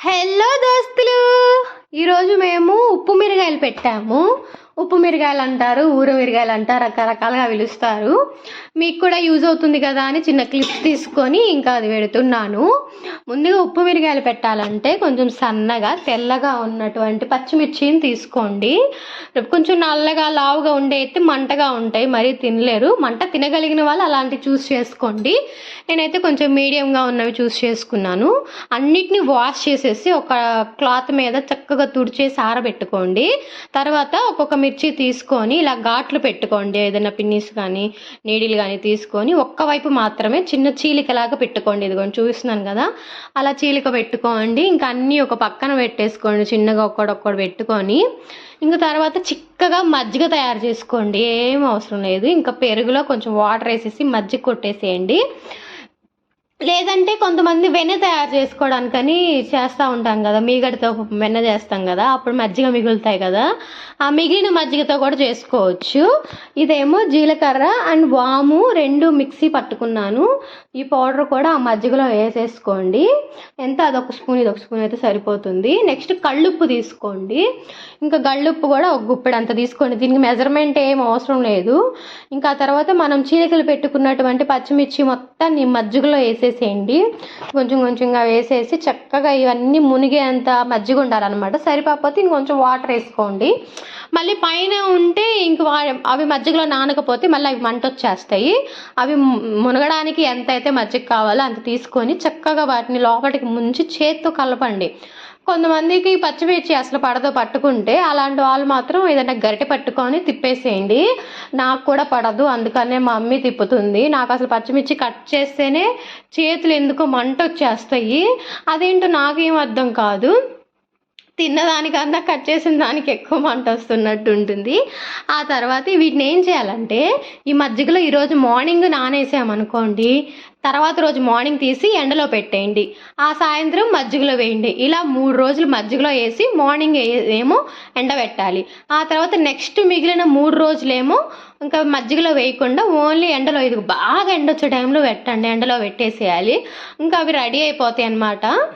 Hello దోస్తులు. ఈరోజు మేము ఉప్పు మిరగాయలు పెట్టాము. ఉప్పు మిరగాయలు అంటారు ఊర మిరగాయలు అంటారు రకరకాలుగా పిలుస్తారు. మీకు కూడా యూజ్ అవుతుంది కదా అని చిన్న క్లిప్ తీసుకొని ఇంకా అది పెడుతున్నాను. ముందుగా ఉప్పు మిరగాయలు పెట్టాలంటే కొంచెం సన్నగా తెల్లగా ఉన్నటువంటి పచ్చిమిర్చిని తీసుకోండి. కొంచెం నల్లగా లావుగా ఉండే అయితే మంటగా ఉంటాయి మరీ తినలేరు. మంట తినగలిగిన వాళ్ళు అలాంటివి చూస్ చేసుకోండి. నేనైతే కొంచెం మీడియంగా ఉన్నవి చూస్ చేసుకున్నాను. అన్నిటిని వాష్ చేసేసి ఒక క్లాత్ మీద చక్కగా తుడిచేసి ఆరబెట్టుకోండి. తర్వాత ఒక్కొక్క మిర్చి తీసుకొని ఇలా ఘాట్లు పెట్టుకోండి. ఏదైనా పిన్నిస్ కానీ నీడిలు కానీ తీసుకొని ఒక్క వైపు మాత్రమే చిన్న చీలికలాగా పెట్టుకోండి. ఇదిగోండి చూపిస్తున్నాను కదా. అలా చీలిక పెట్టుకోండి. ఇంకా అన్నీ ఒక పక్కన పెట్టేసుకోండి. చిన్నగా ఒక్కడొక్కడు పెట్టుకొని. ఇంకా తర్వాత చిక్కగా మజ్జిగ తయారు చేసుకోండి. ఏం అవసరం లేదు. ఇంకా పెరుగులో కొంచెం వాటర్ వేసేసి మజ్జిగ కొట్టేసేయండి. లేదంటే కొంతమంది వెన్న తయారు చేసుకోవడానికని చేస్తూ ఉంటాం కదా. మీగడతో వెన్న చేస్తాం కదా. అప్పుడు మజ్జిగ మిగులుతాయి కదా. ఆ మిగిలిన మజ్జిగతో కూడా చేసుకోవచ్చు. ఇదేమో జీలకర్ర అండ్ వాము రెండు మిక్సీ పట్టుకున్నాను. ఈ పౌడర్ కూడా ఆ మజ్జిగలో వేసేసుకోండి. ఎంత? అదొక స్పూన్ ఇది ఒక స్పూన్ అయితే సరిపోతుంది. నెక్స్ట్ కళ్ళుప్పు తీసుకోండి. ఇంకా గళ్ళుప్పు కూడా ఒక గుప్పెడు అంత తీసుకోండి. దీనికి మెజర్మెంట్ ఏం అవసరం లేదు. ఇంకా ఆ తర్వాత మనం చీలికలు పెట్టుకున్నటువంటి పచ్చిమిర్చి మొత్తాన్ని మజ్జిగలో వేసేసేయండి. కొంచెం కొంచెంగా వేసేసి చక్కగా ఇవన్నీ మునిగేంత మజ్జిగ ఉండాలన్నమాట సరిపోతే ఇంకొంచెం వాటర్ వేసుకోండి. మళ్ళీ పైన ఉంటే ఇంక వా- అవి మజ్జిగలో నానకపోతే మళ్ళీ అవి మంట వచ్చేస్తాయి అవి మునగడానికి ఎంత అయితే మజ్జిగ కావాలో అంత తీసుకొని చక్కగా వాటిని లోపలికి ముంచి చేత్తో కలపండి. కొంతమందికి పచ్చిమిర్చి అసలు పడదో పట్టుకుంటే అలాంటి వాళ్ళు మాత్రం ఏదైనా గరిటె పట్టుకొని తిప్పేసేయండి. నాకు కూడా పడదు అందుకనే మా మమ్మీ తిప్పుతుంది. నాకు అసలు పచ్చిమిర్చి కట్ చేస్తేనే చేతులు ఎందుకో మంట వచ్చేస్తాయి అదేంటో నాకేం అర్థం కాదు. తిన్నదానికన్నా కట్ చేసిన దానికి ఎక్కువ మంట వస్తున్నట్టు ఉంటుంది. ఆ తర్వాత వీటిని ఏం చేయాలంటే ఈ మజ్జిగలో ఈరోజు మార్నింగ్ నానేసామనుకోండి తర్వాత రోజు మార్నింగ్ తీసి ఎండలో పెట్టేయండి. ఆ సాయంత్రం మజ్జిగలో వేయండి. ఇలా మూడు రోజులు మజ్జిగలో వేసి మార్నింగ్ ఏ- ఏమో ఎండబెట్టాలి. ఆ తర్వాత నెక్స్ట్ మిగిలిన మూడు రోజులేమో ఇంకా మజ్జిగలో వేయకుండా ఓన్లీ ఎండలో ఇది బాగా ఎండ వచ్చే టైంలో పెట్టండి ఎండలో పెట్టేసేయాలి. ఇంకా అవి రెడీ అయిపోతాయి అన్నమాట.